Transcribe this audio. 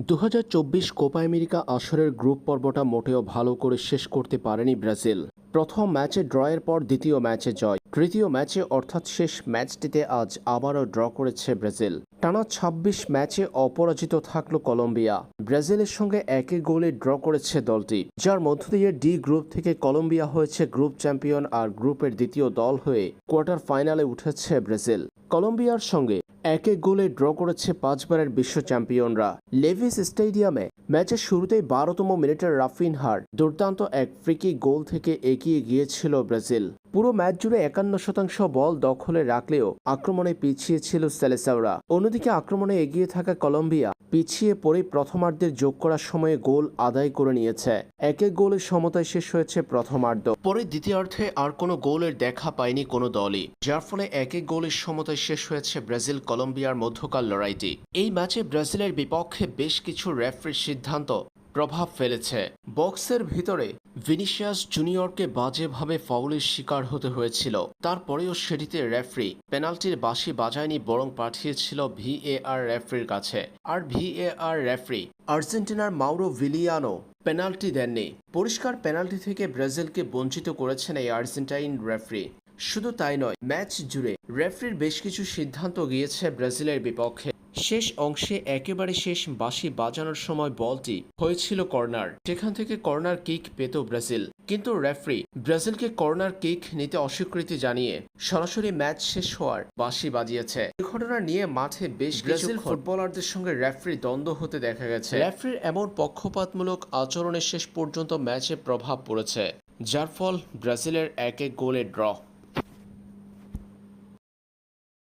দু Copa America আসরের group পর্বটা মোটেও ভালো করে শেষ করতে পারেনি ব্রাজিল। প্রথম ম্যাচে ড্রয়ের পর দ্বিতীয় ম্যাচে জয়। তৃতীয় ম্যাচে অর্থাৎ শেষ ম্যাচটিতে আজ আবারও ড্র করেছে ব্রাজিল। টানা ২৬ ম্যাচে অপরাজিত থাকল কলম্বিয়া। ব্রাজিলের সঙ্গে একই গোলে ড্র করেছে দলটি। যার মধ্য দিয়ে ডি গ্রুপ থেকে কলম্বিয়া হয়েছে গ্রুপ চ্যাম্পিয়ন আর গ্রুপের দ্বিতীয় দল হয়ে কোয়ার্টার ফাইনালে উঠেছে ব্রাজিল। কলম্বিয়ার সঙ্গে এক এক গোলে ড্র করেছে পাঁচবারের বিশ্ব চ্যাম্পিয়নরা। লেভিস স্টেডিয়ামে ম্যাচের শুরুতেই বারোতম মিনিটের রাফিনহার দুর্দান্ত এক ফ্রিকি গোল থেকে এগিয়ে গিয়েছিল ব্রাজিল। পুরো ম্যাচ জুড়ে একান্ন শতাংশ বল দখলে রাখলেও আক্রমণে পিছিয়ে ছিল সেলেসাওরা। অন্যদিকে আক্রমণে এগিয়ে থাকা কলম্বিয়া পিছিয়ে পড়ে প্রথমার্ধের যোগ করার সময়ে গোল আদায় করে নিয়েছে। এক এক গোলের সমতায় শেষ হয়েছে প্রথমার্ধ। পরে দ্বিতীয়ার্ধে আর কোনো গোলের দেখা পায়নি কোনো দলই, যার ফলে এক এক গোলের সমতায় শেষ হয়েছে ব্রাজিল কলম্বিয়ার মধ্যকার লড়াইটি। এই ম্যাচে ব্রাজিলের বিপক্ষে বেশ কিছু রেফারির সিদ্ধান্ত প্রভাব ফেলেছে। বক্সের ভিতরে ভিনিসিয়াস জুনিয়রকে বাজেভাবে ফাউলের শিকার হতে হয়েছিল। তারপরেও সেটিতে রেফারি পেনাল্টির বাঁশি বাজায়নি বরং পাঠিয়েছিল ভিএআর রেফারির কাছে। আর ভিএআর রেফারি আর্জেন্টিনার মাউরো ভিলিয়ানো পেনাল্টি দেননি। পরিষ্কার পেনাল্টি থেকে ব্রাজিলকে বঞ্চিত করেছেন এই আর্জেন্টাইন রেফারি। শুধু তাই নয়, ম্যাচ জুড়ে রেফারির বেশ কিছু সিদ্ধান্ত গিয়েছে ব্রাজিলের বিপক্ষে। শেষ অংশে একেবারে শেষ বাঁশি বাজানোর সময় বলটি হয়েছিল কর্নার। সেখান থেকে কর্নার কিক পেত ব্রাজিল। কিন্তু রেফারি ব্রাজিলকে কর্নার কিক নিতে অস্বীকৃতি জানিয়ে সরাসরি ম্যাচ শেষ হওয়ার বাঁশি বাজিয়েছে। এই ঘটনা নিয়ে মাঠে বেশ ব্রাজিল ফুটবলারদের সঙ্গে রেফারি দ্বন্দ্ব হতে দেখা গেছে। রেফারির এমন পক্ষপাতমূলক আচরণের শেষ পর্যন্ত ম্যাচে প্রভাব পড়েছে যার ফল ব্রাজিলের এক এক গোলে ড্র।